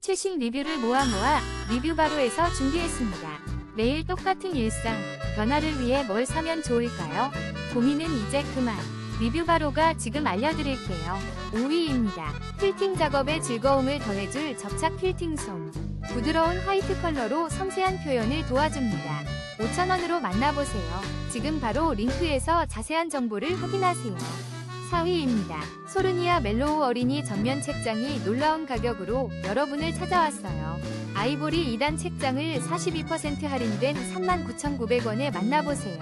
최신 리뷰를 모아 모아 리뷰 바로에서 준비했습니다. 매일 똑같은 일상, 변화를 위해 뭘 사면 좋을까요? 고민은 이제 그만. 리뷰 바로가 지금 알려드릴게요. 5위입니다. 퀼팅 작업에 즐거움을 더해줄 접착 퀼팅 솜. 부드러운 화이트 컬러로 섬세한 표현을 도와줍니다. 5,000원으로 만나보세요. 지금 바로 링크에서 자세한 정보를 확인하세요. 4위입니다. 소르니아 멜로우 어린이 전면 책장이 놀라운 가격으로 여러분을 찾아왔어요. 아이보리 2단 책장을 42% 할인된 39,900원에 만나보세요.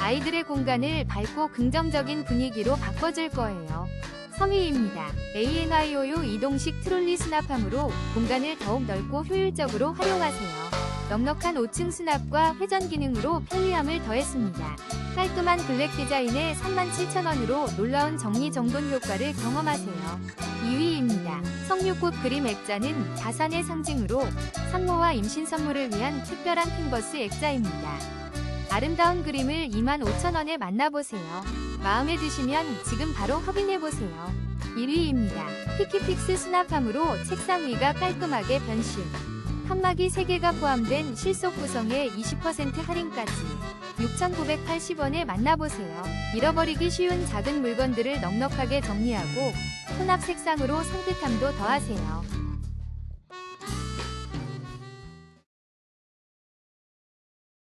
아이들의 공간을 밝고 긍정적인 분위기로 바꿔줄 거예요. 3위입니다. ANIOU 이동식 트롤리 수납함으로 공간을 더욱 넓고 효율적으로 활용하세요. 넉넉한 5층 수납과 회전 기능으로 편리함을 더했습니다. 깔끔한 블랙 디자인에 37,000원으로 놀라운 정리정돈 효과를 경험하세요. 2위입니다. 석류꽃 그림 액자는 자산의 상징으로 산모와 임신 선물을 위한 특별한 캔버스 액자입니다. 아름다운 그림을 25,000원에 만나보세요. 마음에 드시면 지금 바로 확인해보세요. 1위입니다. 피키픽스 수납함으로 책상 위가 깔끔하게 변신. 칸막이 3개가 포함된 실속 구성에 20% 할인까지 6,980원에 만나보세요. 잃어버리기 쉬운 작은 물건들을 넉넉하게 정리하고 혼합 색상으로 상뜻함도 더하세요.